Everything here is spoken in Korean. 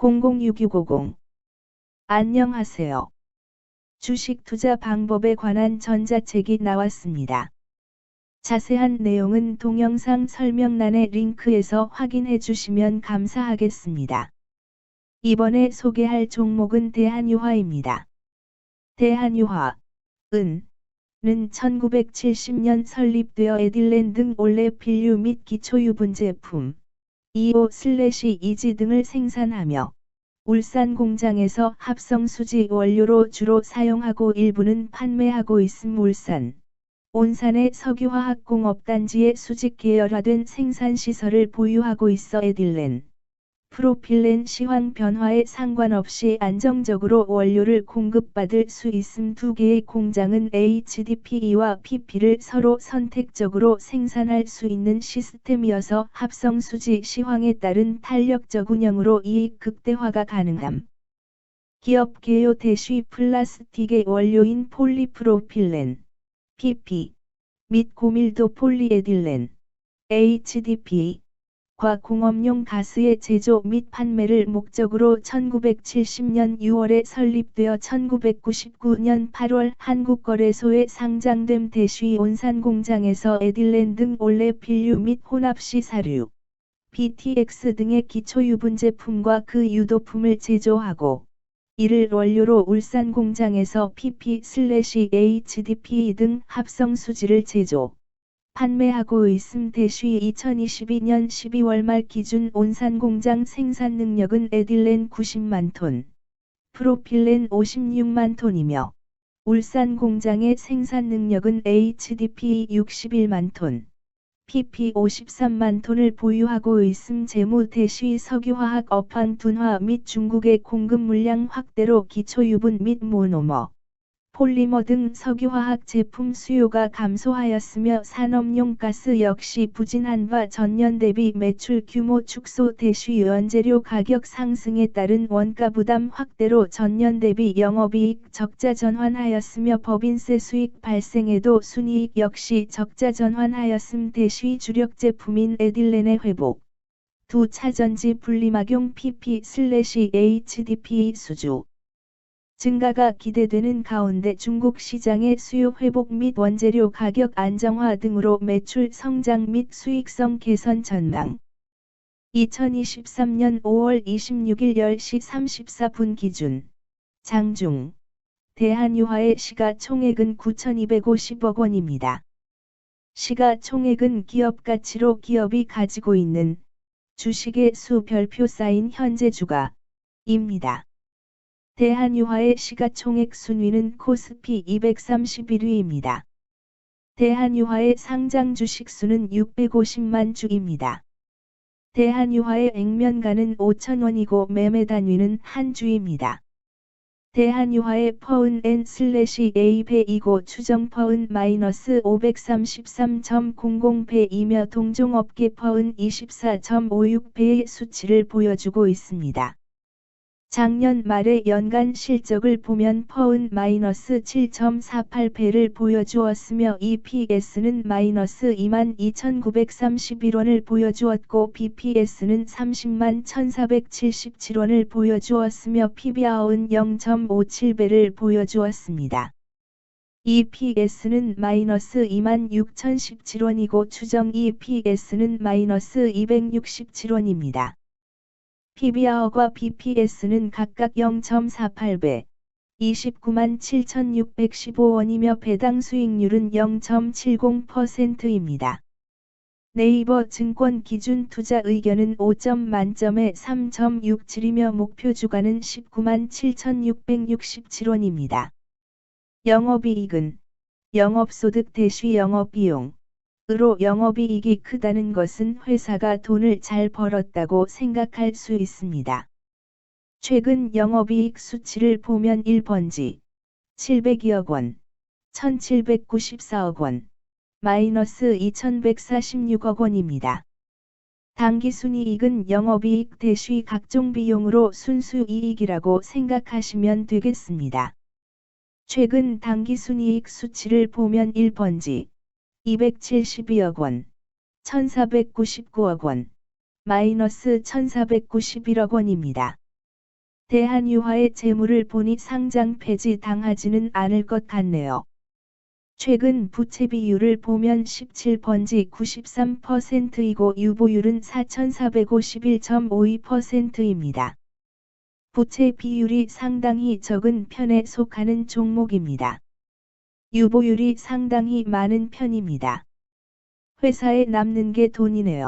006650 안녕하세요. 주식 투자 방법에 관한 전자책이 나왔습니다. 자세한 내용은 동영상 설명란의 링크에서 확인해 주시면 감사하겠습니다. 이번에 소개할 종목은 대한유화입니다. 대한유화, 은, 는 1970년 설립되어 에딜렌 등 올레 필유 및 기초유분 제품, 2호/2지 등을 생산하며 울산 공장에서 합성 수지 원료로 주로 사용하고 일부는 판매하고 있음 울산. 온산의 석유화학 공업단지의 수직 계열화된 생산시설을 보유하고 있어 에딜렌. 프로필렌 시황 변화에 상관없이 안정적으로 원료를 공급받을 수 있음 두 개의 공장은 HDPE와 PP를 서로 선택적으로 생산할 수 있는 시스템이어서 합성 수지 시황에 따른 탄력적 운영으로 이익 극대화가 가능함. 기업 개요 대쉬 플라스틱의 원료인 폴리프로필렌, PP, 및 고밀도 폴리에딜렌, HDPE, 과 공업용 가스의 제조 및 판매를 목적으로 1970년 6월에 설립되어 1999년 8월 한국거래소에 상장됨 대쉬 온산 공장에서 에딜렌 등 올레 필유 및 혼합시 사류, BTX 등의 기초 유분 제품과 그 유도품을 제조하고 이를 원료로 울산 공장에서 PP/HDPE 등 합성 수지를 제조. 판매하고 있음 대쉬 2022년 12월 말 기준 온산 공장 생산 능력은 에딜렌 90만 톤, 프로필렌 56만 톤이며 울산 공장의 생산 능력은 HDP 61만 톤, PP 53만 톤을 보유하고 있음 재무 대쉬 석유화학 업황 둔화 및 중국의 공급 물량 확대로 기초유분 및 모노머 폴리머 등 석유화학 제품 수요가 감소하였으며 산업용 가스 역시 부진한 바 전년 대비 매출 규모 축소 대쉬 원재료 가격 상승에 따른 원가 부담 확대로 전년 대비 영업이익 적자 전환하였으며 법인세 수익 발생에도 순이익 역시 적자 전환하였음 대쉬 주력 제품인 에딜렌의 회복. 두 차전지 분리막용 PP/HDPE 수주. 증가가 기대되는 가운데 중국 시장의 수요 회복 및 원재료 가격 안정화 등으로 매출 성장 및 수익성 개선 전망. 2023년 5월 26일 10시 34분 기준 장중 대한유화의 시가총액은 9,250억 원입니다. 시가총액은 기업 가치로 기업이 가지고 있는 주식의 수 별표 쌓인 현재 주가입니다. 대한유화의 시가총액 순위는 코스피 231위입니다. 대한유화의 상장 주식수는 650만 주입니다. 대한유화의 액면가는 5천원이고 매매 단위는 한 주입니다. 대한유화의 퍼은 n/a 배이고 추정 퍼은 마이너스 533.00배이며 동종업계 퍼은 24.56배의 수치를 보여주고 있습니다. 작년 말의 연간 실적을 보면 퍼은 마이너스 7.48배를 보여주었으며 EPS는 마이너스 22,931원을 보여주었고 BPS는 30만 1,477원을 보여주었으며 PBR은 0.57배를 보여주었습니다. EPS는 마이너스 26,017원이고 추정 EPS는 마이너스 267원입니다. PBR과 BPS는 각각 0.48배, 29만 7,615원이며 배당 수익률은 0.70%입니다. 네이버 증권 기준 투자 의견은 5점 만점에 3.67이며 목표 주가는 19만 7,667원입니다. 영업이익은 영업소득 대시 영업비용 으로 영업이익이 크다는 것은 회사가 돈을 잘 벌었다고 생각할 수 있습니다. 최근 영업이익 수치를 보면 1번지 702억 원, 1794억 원, 마이너스 2146억 원입니다. 당기순이익은 영업이익 대시 각종 비용으로 순수이익이라고 생각하시면 되겠습니다. 최근 당기순이익 수치를 보면 1번지 272억 원, 1499억 원, 마이너스 1491억 원입니다. 대한유화의 재물을 보니 상장 폐지 당하지는 않을 것 같네요. 최근 부채 비율을 보면 17번지 93%이고 유보율은 4,451.52%입니다. 부채 비율이 상당히 적은 편에 속하는 종목입니다. 유보율이 상당히 많은 편입니다. 회사에 남는 게 돈이네요.